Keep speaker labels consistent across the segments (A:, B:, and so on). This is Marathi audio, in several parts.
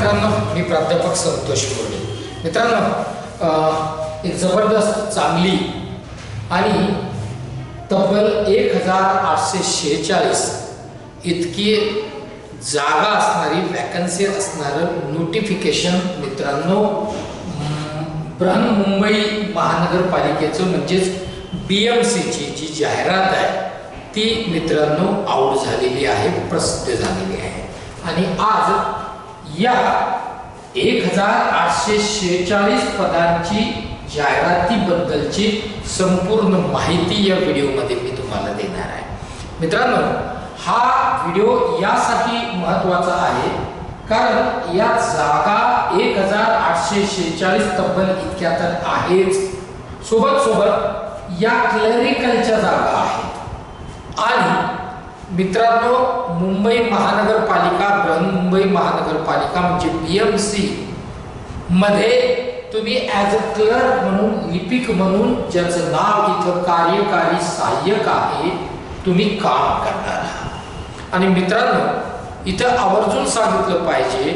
A: मित्रांनो मी प्राध्यापक संतोष कोरडे मित्रांनो एक जबरदस्त चांगली आणि तब्बल एक हजार आठशे शेहेचाळीस इतकी जागा असणारी वॅकन्सी असणारं नोटिफिकेशन मित्रांनो बृहन्मुंबई महानगरपालिकेचं म्हणजेच बी एम सीची जी जाहिरात आहे ती मित्रांनो आऊट झालेली आहे प्रसिद्ध झालेली आहे. आणि आज या एक हजार आठशे शेहेचाळीस पदांची जाहिरातीबद्दलची संपूर्ण माहिती या व्हिडिओमध्ये मी तुम्हाला देणार आहे. मित्रांनो हा व्हिडिओ यासाठी महत्त्वाचा आहे कारण या जागा एक हजार आठशे शेहेचाळीस तब्बल इतक्या तर आहेच. सोबत सोबत या क्लरिकलच्या जागा आहेत. आणि मित्रांनो मुंबई महानगरपालिका बृहन्मुंबई महानगरपालिका म्हणजे बी एम सी मध्ये तुम्ही ॲज अ क्लर्क म्हणून लिपिक म्हणून ज्याचं नाव इथं कार्यकारी सहाय्यक आहे तुम्ही काम करणार आहात. आणि मित्रांनो इथं आवर्जून सांगितलं पाहिजे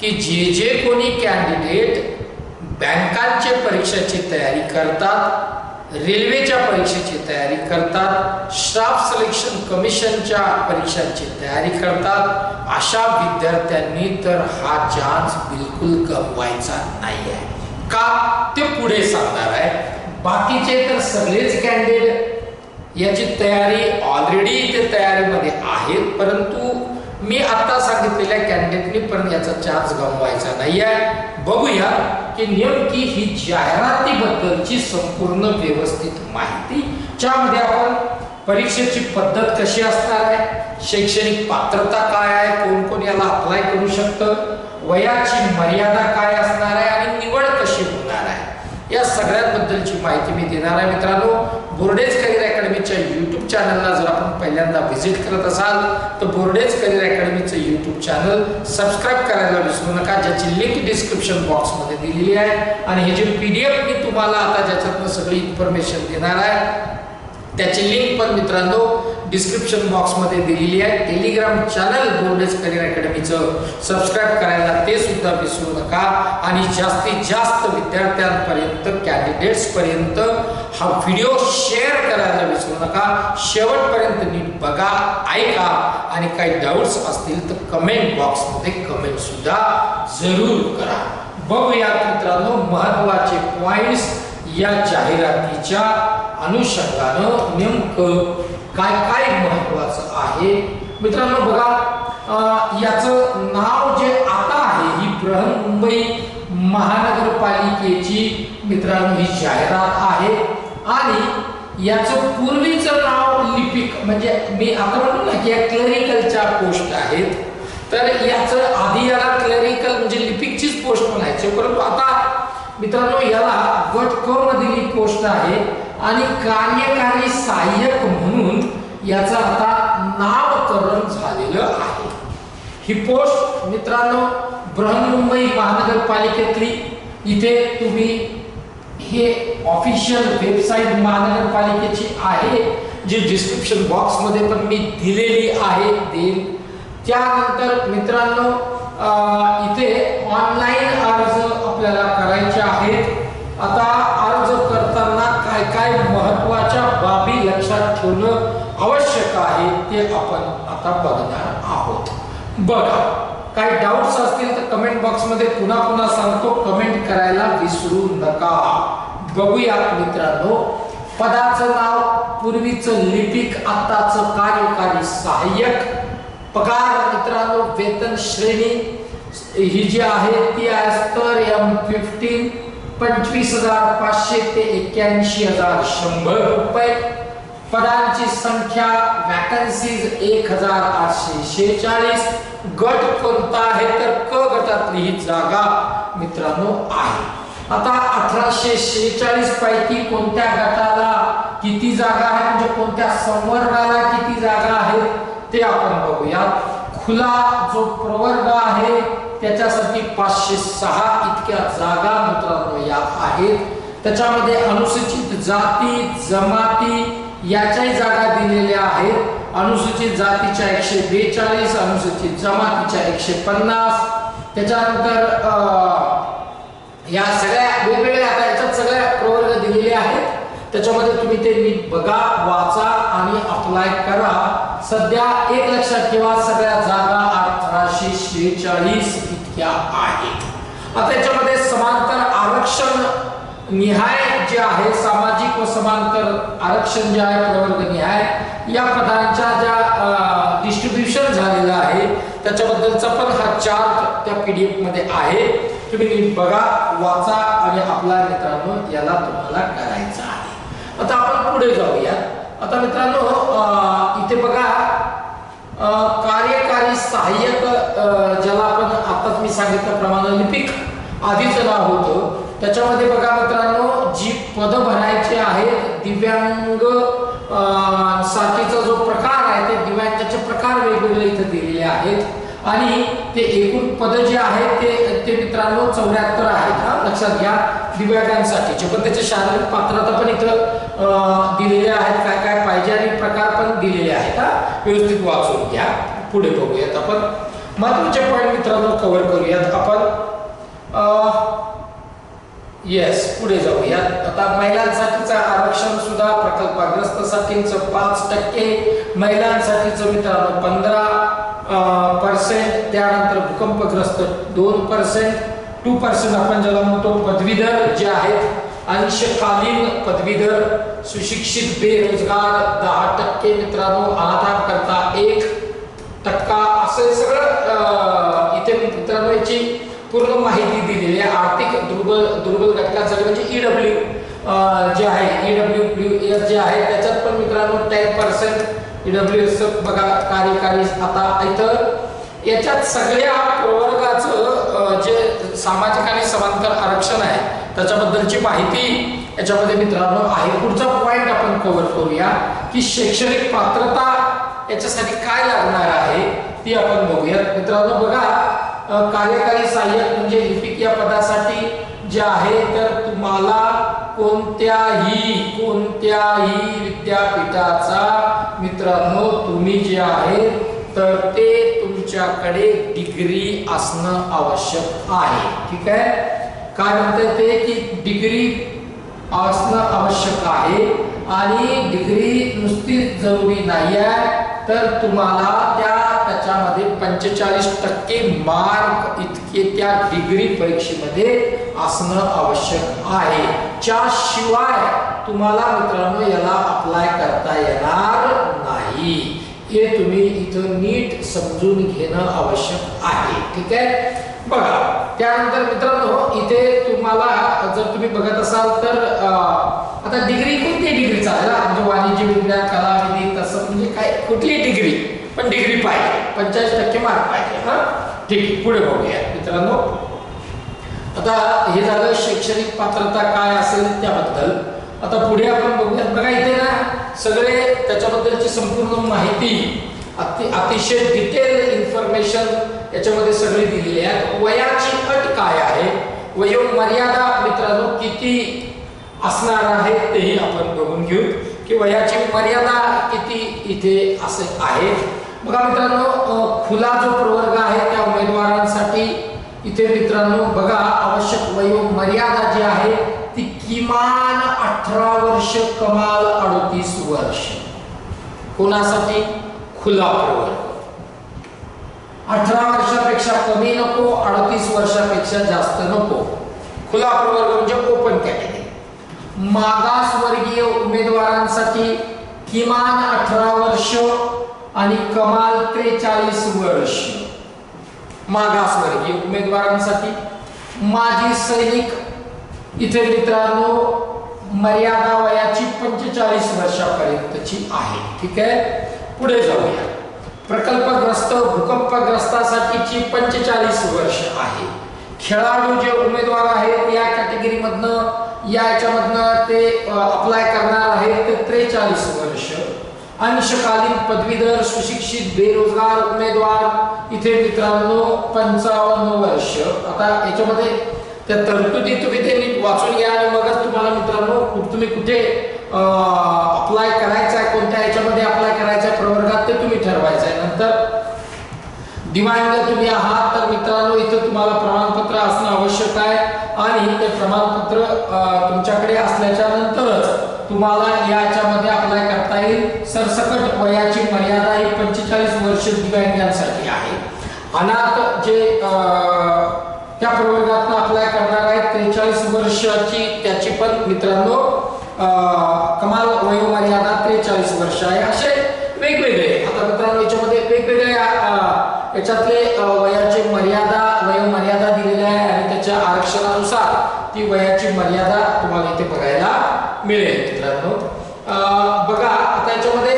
A: की जे जे कोणी कॅन्डिडेट बँकांच्या परीक्षेची तयारी करतात रेल्वेच्या परीक्षेची तयारी करतात स्टाफ सिलेक्शन कमिशनच्या परीक्षांची तयारी करतात. अशा विद्यार्थ्यांनी तर हा चान्स बिलकुल गमवायचा नाही आहे का? ते पुढे सांगणार आहे. बाकीचे तर सगळेच कॅन्डिडेट याची तयारी ऑलरेडी ते तयारीमध्ये आहेत परंतु मी आता सांगितलेल्या कॅन्डिडेटनी पण याचा चार्ज गमवायचा नाही आहे बघूया की नेमकी ही जाहिरातीबद्दलची संपूर्ण व्यवस्थित माहिती ज्यामध्ये आपण परीक्षेची पद्धत कशी असणार आहे शैक्षणिक पात्रता काय आहे कोण कोण याला अप्लाय करू शकतं वयाची मर्यादा काय असणार आहे आणि निवड कशी होणार आहे या सगळ्या बद्दलची माहिती मी देणार आहे मित्रांनो. बोर्डेज करिअर अकॅडमीच्या यूट्यूब चॅनलला जर आपण पहिल्यांदा व्हिजिट करत असाल तर बोर्डेज करिअर अकॅडमीचं यूट्यूब चॅनल सबस्क्राईब करायला विसरू नका. ज्याची लिंक डिस्क्रिप्शन बॉक्समध्ये दिलेली आहे. आणि हे जे पी डी एफ मी तुम्हाला आता ज्याच्यातनं सगळी इन्फॉर्मेशन देणार आहे त्याची लिंक पण मित्रांनो डिस्क्रिप्शन बॉक्समध्ये दिलेली आहे. टेलिग्राम चॅनल बोर्डेज करिअर अकॅडमीचं सबस्क्राईब करायला ते सुद्धा विसरू नका. आणि जास्तीत जास्त विद्यार्थ्यांपर्यंत कॅन्डिडेट्सपर्यंत हा व्हिडिओ शेअर करायला विसरू नका. शेवटपर्यंत नीट बघा ऐका. आणि काही डाऊट्स असतील तर कमेंट बॉक्समध्ये कमेंटसुद्धा जरूर करा. बघूया मित्रांनो महत्त्वाचे पॉइंट्स या जाहिरातीच्या अनुषंगानं नेमकं काय काय महत्वाचं आहे? मित्रांनो बघा याचं नाव जे आता आहे ही बृहन्मुंबई महानगरपालिकेची मित्रांनो ही जाहिरात आहे. आणि याचं पूर्वीचं नाव लिपिक म्हणजे मी आता म्हणतो ना की या क्लरिकलच्या पोस्ट आहेत. तर याचं आधी याला क्लरिकल म्हणजे लिपिकचीच पोस्ट म्हणायची परंतु आता मित्रांनो याला गट क मधील पोस्ट आहे आणि कार्यकारी सहाय्यक म्हणून याचं आता नामकरण झालेलं आहे. ही पोस्ट मित्रांनो बृहन्मुंबई महानगरपालिकेतली. इथे तुम्ही हे ऑफिशियल वेबसाईट महानगरपालिकेची आहे जी डिस्क्रिप्शन बॉक्समध्ये पण मी दिलेली आहे देईल. त्यानंतर मित्रांनो अं, इथे ऑनलाईन अर्ज आपल्याला करायचे आहेत आता अर्ज करताना काय काय महत्त्वाच्या बाबी लक्षात ठेवणं आवश्यक आहे ते आपण आता बघणार आहोत. बघा काही डाऊट्स असतील तर कमेंट बॉक्समध्ये पुन्हा पुन्हा सांगतो. कमेंट करायला विसरू नका. बघूयात मित्रांनो पदाचं नाव पूर्वीचं लिपिक आत्ताचं कार्यकारी सहाय्यक. पगार मित्रांनो वेतन श्रेणी ही जी आहे ती आहे स्तर एम फिफ्टीन पंचवीस हजार पाचशे ते एक्क्याऐंशी हजार शंभर रुपये. पदांची संख्या वॅकन्सीज एक हजार आठशे शेहेचाळीस. गट कोणता आहे तर क गटातली ही जागा मित्रांनो आहे. आता अठराशे शेहेचाळीस पैकी कोणत्या गटाला किती जागा आहे म्हणजे कोणत्या संवर्गाला किती जागा आहेत? ते आपण बघूया खुला जो प्रवर्ग आहे त्याच्यासाठी पाचशे सहा इतक्या जागा मित्रांनो या आहेत. त्याच्यामध्ये अनुसूचित जाती जमाती याच्याही जागा दिलेल्या आहेत. अनुसूचित जातीच्या एकशे बेचाळीस अनुसूचित जमातीच्या एकशे पन्नास. त्याच्यानंतर अं, या सगळ्या वेगवेगळ्या आता याच्यात सगळ्या प्रवर्ग दिलेले आहेत. त्याच्यामध्ये तुम्ही ते नीट बघा वाचा आणि अप्लाय करा. सध्या एक लक्षात ठेवा सगळ्या जागा अठराशे शेहेचाळीस इतक्या आहेत. आता याच्यामध्ये समांतर आरक्षण निहाय जे आहे सामाजिक व समांतर आरक्षण जे आहे प्रवर्ग निहाय या पदांच्या ज्या डिस्ट्रीब्युशन झालेलं आहे त्याच्याबद्दलचा पण हा चार्ट त्या पीडीएफमध्ये आहे. तुम्ही नीट बघा वाचा आणि आपला मित्रांनो याला तुम्हाला करायचं आहे. आता आपण पुढे जाऊया. आता मित्रांनो इथे बघा कार्यकारी सहाय्यक ज्याला आपण आताच मी सांगितल्याप्रमाणे लिपिक आधीचं नाव होतं त्याच्यामध्ये बघा मित्रांनो जी पद भरायची आहेत दिव्यांग साथीचा साठीचा जो प्रकार आहे ते दिव्यांगाचे प्रकार वेगवेगळे इथं दिलेले आहेत. आणि ते एकूण पद जे आहेत ते ते मित्रांनो चौऱ्याहत्तर आहेत हा लक्षात घ्या दिव्यांगांसाठीचे पण त्याचे शारीरिक पात्रता पण इथं दिलेले आहेत काय काय पाहिजे आणि प्रकार पण दिलेले आहेत हा. व्यवस्थित वाचून घ्या. पुढे बघूयात आपण. महत्त्वाचे पॉईंट मित्रांनो कव्हर करूयात आपण. येस पुढे जाऊया आता महिलांसाठीचा आरक्षण सुद्धा प्रकल्पग्रस्तासाठीचं पाच टक्के महिलांसाठीचं मित्रांनो पंधरा पर्सेंट त्यानंतर भूकंपग्रस्त दोन पर्सेंट टू पर्सेंट आपण ज्याला म्हणतो पदवीधर जे आहेत अंशकालीन पदवीधर सुशिक्षित बेरोजगार दहा टक्के मित्रांनो आधार करता एक टक्का असं सगळं इथे मित्रांनो याची पूर्ण माहिती आर्थिक दुर्बल दुर्बल घटकांसाठी म्हणजे ईडब्ल्यू जे आहे ईडब्ल्यू एस जे आहे त्याच्यात पण मित्रांनो टेन पर्सेंट ईडब्ल्यू एस बघा कार्यकारी आता इथं. याच्यात सगळ्या प्रवर्गाचं जे सामाजिक आणि समांतर आरक्षण आहे त्याच्याबद्दलची माहिती याच्यामध्ये मित्रांनो आहे. पुढचा पॉईंट आपण कव्हर करूया की शैक्षणिक पात्रता याच्यासाठी काय लागणार आहे ती आपण बघूयात. मित्रांनो बघा कार्यकारी सहाय्यक म्हणजे लिपिक या पदासाठी जे आहे तर तुम्हाला कोणत्याही कोणत्याही विद्यापीठाचा मित्रांनो तुम्ही जे आहे तर ते तुमच्याकडे डिग्री असणं आवश्यक आहे. ठीक आहे? काय म्हणतात ते? की डिग्री असणं आवश्यक आहे. आणि डिग्री नुसती जरुरी नाही आहे तर तुम्हाला त्या त्याच्यामध्ये पंचेचाळीस टक्के मार्क इतके त्या डिग्री परीक्षेमध्ये असणं आवश्यक आहे. त्याशिवाय तुम्हाला मित्रांनो याला अप्लाय करता येणार नाही. हे तुम्ही इथं नीट समजून घेणं आवश्यक आहे. ठीक आहे? बघा. त्यानंतर मित्रांनो इथे तुम्हाला जर तुम्ही बघत असाल तर आता डिग्री कोणती डिग्री चालेल म्हणजे वाणिज्य विज्ञान कला विधी तसं म्हणजे काय? कुठली डिग्री पण डिग्री पाहिजे. पंचाळीस टक्के मार्क पाहिजे. हा? ठीक आहे पुढे बघूया मित्रांनो. आता हे झालं शैक्षणिक पात्रता काय असेल त्याबद्दल. आता पुढे आपण बघूयात. बघा इथे ना सगळे त्याच्याबद्दलची संपूर्ण माहिती अति अतिशय डिटेल इन्फॉर्मेशन याच्यामध्ये सगळी दिलेली आहे. वयाची अट काय आहे? वयोमर्यादा मित्रांनो किती असणार आहे तेही आपण बघून घेऊ की वयाची मर्यादा किती इथे असे आहे. बघा मित्रांनो खुला जो प्रवर्ग आहे त्या उमेदवारांसाठी इथे मित्रांनो बघा आवश्यक वयोमर्यादा जी आहे ती किमान अठरा वर्ष कमाल अडतीस वर्ष. कोणासाठी? खुला प्रवर्ग. अठरा वर्षापेक्षा कमी नको अडतीस वर्षापेक्षा जास्त नको. खुला प्रवर्ग म्हणजे ओपन कॅटेगरी मागासवर्गीय उमेदवारांसाठी किमान अठरा वर्ष आणि कमाल त्रेचाळीस वर्ष. मागासवर्गीय उमेदवारांसाठी माजी सैनिक इथे मित्रांनो मर्यादा वयाची पंचेचाळीस वर्षापर्यंतची आहे. ठीक आहे? पुढे जाऊया. प्रकल्पग्रस्त भूकंपग्रस्तासाठीची पंचेचाळीस वर्ष आहे. खेळाडू जे उमेदवार आहेत या कॅटेगरीमधनं या याच्यामधनं ते अप्लाय करणार आहेत ते त्रेचाळीस वर्ष. अंशकालीन पदवीधर सुशिक्षित बेरोजगार उमेदवार इथे मित्रांनो पंचावन्न वर्ष. आता याच्यामध्ये त्या तरतुदी तुम्ही ते नीट वाचून घ्या आणि मगच तुम्हाला मित्रांनो तुम्ही कुठे अप्लाय करायचं आहे कोणत्या याच्यामध्ये अप्लाय करायचं आहे जर तुम्ही आहात तर मित्रांनो इथं तुम्हाला प्रमाणपत्र असणं आवश्यक आहे. आणि ते प्रमाणपत्र तुमच्याकडे असल्याच्या नंतरच तुम्हाला याच्यामध्ये अप्लाय करता येईल. सरसकट वयाची मर्यादा ही पंचेचाळीस वर्ष दिव्यांगांसाठी आहे. अनाथ जे त्या प्रवर्गातून अप्लाय करणार आहेत त्रेचाळीस वर्षाची त्याची पण मित्रांनो कमाल वयोमर्यादा त्रेचाळीस वर्ष आहे. असे वेगवेगळे आता मित्रांनो याच्यामध्ये वेगवेगळे याच्यातले वयाची मर्यादा वयोमर्यादा दिलेल्या आहे आणि त्याच्या आरक्षणानुसार ती वयाची मर्यादा तुम्हाला इथे बघायला मिळेल मित्रांनो. बघा आता याच्यामध्ये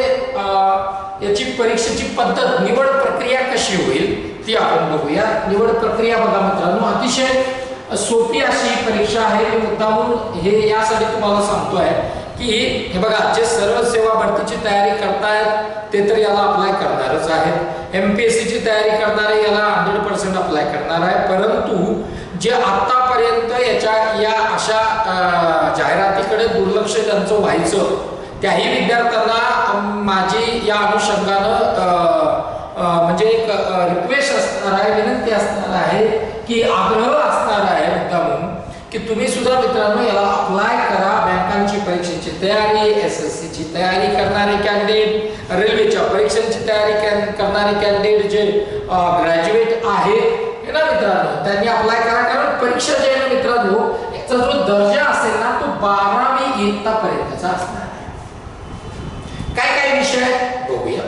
A: याची परीक्षेची पद्धत निवड प्रक्रिया कशी होईल ती आपण बघूया. निवड प्रक्रिया बघा मित्रांनो अतिशय सोपी अशी परीक्षा आहे. मुद्दाहून मुद्दामून हे यासाठी तुम्हाला सांगतोय की हे बघा जे सर्व सेवा भरतीची तयारी करतायत ते तर याला अप्लाय करणारच आहेत. एम पी एस सीची तयारी करणारे याला हंड्रेड पर्सेंट अप्लाय करणार आहे. परंतु जे आतापर्यंत याच्या या अशा जाहिरातीकडे दुर्लक्ष त्यांचं व्हायचं त्याही विद्यार्थ्यांना माझी या अनुषंगानं म्हणजे एक रिक्वेस्ट असणार आहे विनंती असणार आहे की आग्रह असणार आहे म्हणून की तुम्ही सुद्धा मित्रांनो याला अप्लाय करा बँकांची परीक्षेची तयारी एस एस सीची तयारी करणारे कॅन्डिडेट रेल्वेच्या परीक्षांची तयारी करणारे कॅन्डिडेट जे ग्रॅज्युएट आहेत. ना मित्रांनो त्यांनी अप्लाय करा. कारण परीक्षा जे आहे ना मित्रांनो याचा जो दर्जा असेल ना तो बारावी इयत्तापर्यंतचा असणार काय काय विषय? बघूया.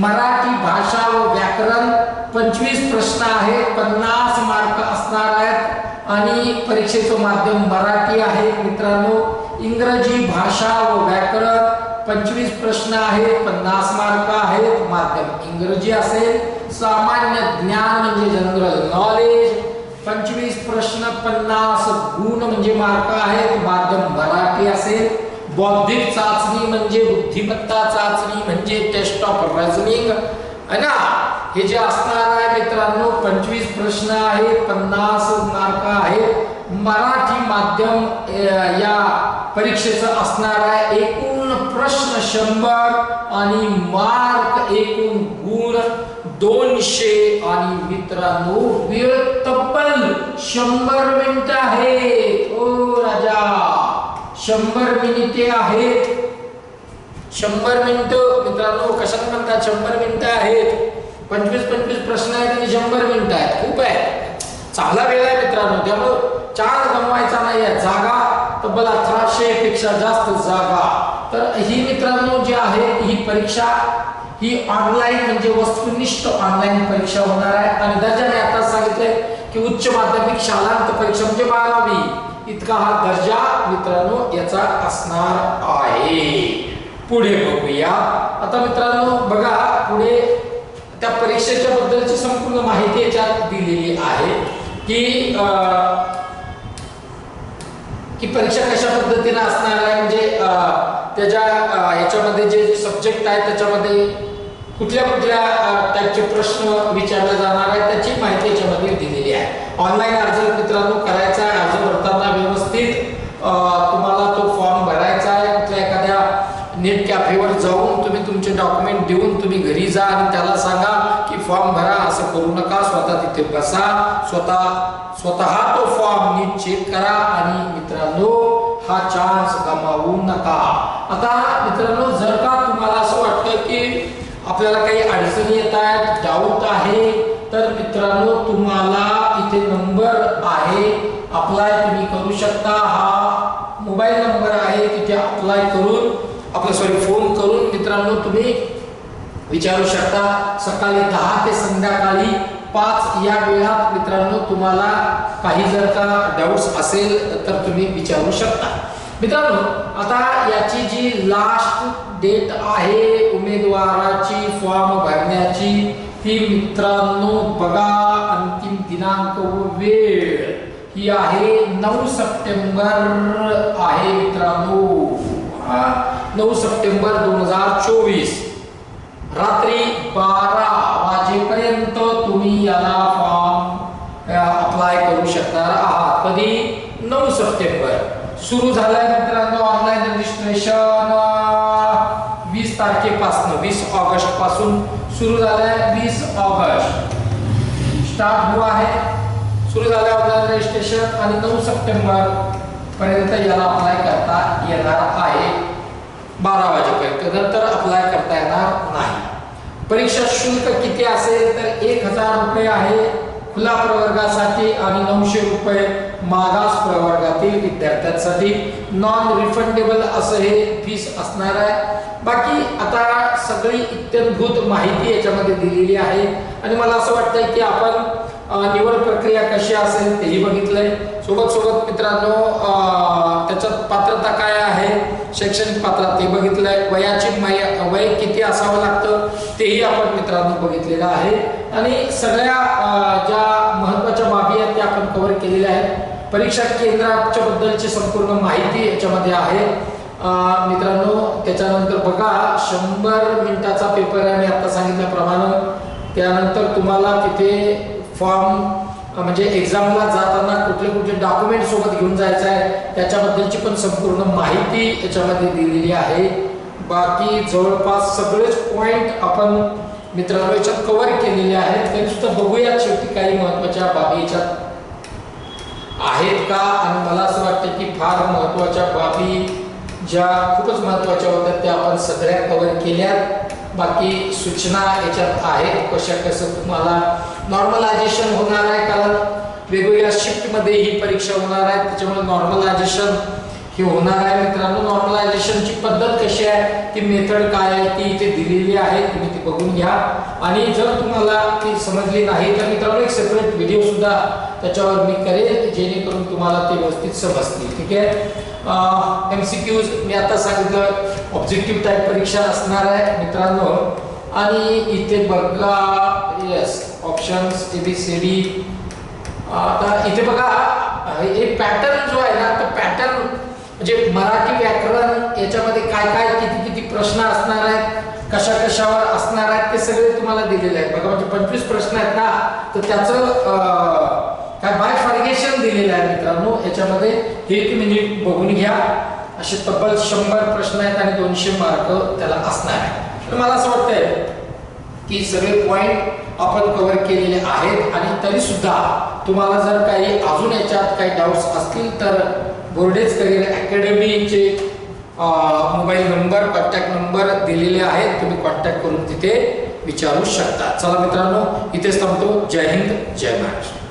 A: मराठी भाषा व व्याकरण पंचवीस प्रश्न आहेत पन्नास मार्क असणार आहेत. आणि परीक्षेचं माध्यम मराठी आहे मित्रांनो. इंग्रजी भाषा व व्याकरण पंचवीस प्रश्न आहेत पन्नास मार्क आहेत. माध्यम इंग्रजी असेल सामान्य ज्ञान म्हणजे जनरल नॉलेज पंचवीस प्रश्न पन्नास गुण म्हणजे मार्क आहेत. माध्यम मराठी असेल बौद्धिक चाचणी म्हणजे बुद्धिमत्ता चाचणी म्हणजे टेस्ट ऑफ रजनिंग है ना हे जे असणार आहे मित्रांनो पंचवीस प्रश्न आहेत पन्नास मार्क आहेत. मराठी माध्यम या परीक्षेचं असणार आहे एकूण प्रश्न शंभर आणि मार्क एकूण गुण दोनशे. आणि मित्रांनो वेळ तब्बल शंभर मिनिट आहे ओ राजा शंभर मिनिटे आहेत. शंभर मिनिटं मित्रांनो कशाला म्हणतात शंभर मिनिटं आहेत? पंचवीस पंचवीस प्रश्न आहेत आणि शंभर मिनिटं आहेत. खूप आहे. चांगला वेळ आहे मित्रांनो. त्यामुळं चान्स गमवायचा नाही आहे. जागा तब्बल अठराशे पेक्षा जास्त जागा. तर ही मित्रांनो जी आहे ही परीक्षा ही ऑनलाईन म्हणजे वस्तुनिष्ठ ऑनलाईन परीक्षा होणार आहे. आणि दर्जाने आता सांगितलंय की उच्च माध्यमिक शालांत परीक्षा म्हणजे बारावी. इतका हा दर्जा मित्रांनो याचा असणार आहे. पुढे बघूया. आता मित्रांनो बघा पुढे त्या परीक्षेच्या बद्दलची संपूर्ण माहिती याच्यात दिलेली आहे. की की परीक्षा कशा पद्धतीने असणार आहे? म्हणजे त्याच्या ह्याच्यामध्ये जे सब्जेक्ट आहे त्याच्यामध्ये कुठल्या कुठल्या टाईपचे प्रश्न विचारले जाणार आहे त्याची माहिती याच्यामध्ये दिलेली आहे. ऑनलाईन अर्ज मित्रांनो करायचा आहे अर्ज भरताना व्यवस्थित तुम्हाला तो फॉर्म भरायचा आहे कुठल्या एखाद्या नेट कॅफेवर जाऊन तुम्ही तुमचे डॉक्युमेंट देऊन तुम्ही घरी जा आणि त्याला सांगा की फॉर्म भरा. करू नका स्वतः तिथे बसा स्वतः स्वतः तो फॉर्म नीट चेक करा. आणि मित्रांनो हा चान्स गमावू नका. आता मित्रांनो जर का तुम्हाला असं वाटतं की आपल्याला काही अडचणी येत आहेत डाऊट आहे तर मित्रांनो तुम्हाला इथे नंबर आहे. अप्लाय तुम्ही करू शकता. हा मोबाईल नंबर आहे तिथे अप्लाय करून आपला सॉरी फोन करून मित्रांनो तुम्ही विचारू शकता सकाळी दहा ते संध्याकाळी पाच या वेळात मित्रांनो तुम्हाला काही जर का डाऊट्स असेल तर तुम्ही विचारू शकता. मित्रांनो आता याची जी लास्ट डेट आहे उमेदवाराची फॉर्म भरण्याची ती मित्रांनो बघा अंतिम दिनांक व वेळ. ही आहे नऊ सप्टेंबर आहे मित्रांनो. नऊ सप्टेंबर दोन हजार चोवीस. रात्री बारा वाजेपर्यंत तुम्ही याला फॉर्म अप्लाय करू शकणार आहात. कधी? नऊ सप्टेंबर. सुरू झाल्यानंतर मित्रांनो ऑनलाईन रजिस्ट्रेशन वीस तारखेपासून वीस ऑगस्टपासून सुरू झालंय वीस ऑगस्ट. स्टार्ट हुआ आहे. सुरू झालं ऑनलाईन रजिस्ट्रेशन आणि नऊ सप्टेंबर पर्यंत याला अप्लाय करता येणार आहे. बारा वाजेपर्यंत. नंतर अप्लाय करता येणार नाही. परीक्षा शुल्क किती असेल तर एक हजार रुपये आहे. खुला प्रवर्गासाठी आणि नऊशे रुपये मागास प्रवर्गातील विद्यार्थ्यांसाठी. नॉन रिफंडेबल असं हे फीस असणार आहे. बाकी आता सगळी इत्यंभूत माहिती याच्यामध्ये दिलेली आहे. आणि मला असं वाटतंय की आपण निवड प्रक्रिया कशी असेल तेही बघितलंय. सोबत सोबत मित्रांनो शैक्षणिक पात्रात ते बघितलंय. वयाची मय वय किती असावं लागतं तेही आपण मित्रांनो बघितलेलं आहे. आणि सगळ्या ज्या महत्त्वाच्या बाबी आहेत त्या आपण कव्हर केलेल्या आहेत. परीक्षा केंद्राच्या बद्दलची संपूर्ण माहिती याच्यामध्ये आहे. मित्रांनो त्याच्यानंतर बघा शंभर मिनिटाचा पेपर आहे मी आता सांगितल्याप्रमाणे. त्यानंतर तुम्हाला तिथे फॉर्म म्हणजे एक्झामला जाताना कुठले कुठले डॉक्युमेंट सोबत घेऊन जायचं आहे त्याच्याबद्दलची पण संपूर्ण माहिती याच्यामध्ये दिलेली आहे. बाकी जवळपास सगळेच पॉईंट आपण मित्रांनो याच्यात कव्हर केलेले आहेत. तरी सुद्धा बघूयात शेवटी काही महत्त्वाच्या बाबी याच्यात आहेत का? आणि मला असं वाटतं की फार महत्त्वाच्या बाबी ज्या खूपच महत्त्वाच्या होत्या त्या आपण सगळ्या कव्हर केल्या बाकी सूचना याच्यात आहेत. कशा कसं तुम्हाला नॉर्मलायझेशन होणार आहे कारण वेगवेगळ्या शिफ्टमध्ये ही परीक्षा होणार आहे. त्याच्यामुळे नॉर्मलायझेशन हे होणार आहे. मित्रांनो नॉर्मलायझेशनची पद्धत कशी आहे? ती मेथड काय आहे? ती इथे दिलेली आहे. तुम्ही ती बघून घ्या. आणि जर तुम्हाला ती समजली नाही तर मित्रांनो एक सेपरेट व्हिडिओ सुद्धा त्याच्यावर मी करेल जेणेकरून तुम्हाला ते व्यवस्थित समजतील ठीक आहे? एम सी क्यूज मी आता सांगितलं ऑब्जेक्टिव्ह टाईप परीक्षा असणार आहे. मित्रांनो आणि इथे बघा yes options A B C D आता इथे बघा एक पॅटर्न जो आहे ना तो पॅटर्न म्हणजे मराठी व्याकरण याच्यामध्ये काय काय किती किती प्रश्न असणार आहेत कशा कशावर असणार आहेत ते सगळे तुम्हाला दिलेले आहेत. बघा म्हणजे पंचवीस प्रश्न आहेत ना तर त्याचं काय बाय फार्गेशन दिलेलं आहे मित्रांनो. याच्यामध्ये हे तुम्ही बघून घ्या. असे तब्बल शंभर प्रश्न आहेत आणि दोनशे मार्क त्याला असणार आहे तर मला असं वाटतंय की सगळे पॉइंट आपण कव्हर केलेले आहेत आणि तरी सुद्धा तुम्हाला जर काही अजून याच्यात काही डाऊट्स असतील तर बोर्डेज करिअर अकॅडमीचे मोबाईल नंबर कॉन्टॅक्ट नंबर दिलेले आहेत. तुम्ही कॉन्टॅक्ट करून तिथे विचारू शकता. चला मित्रांनो इथेच थांबतो. जय हिंद जय महाराष्ट्र.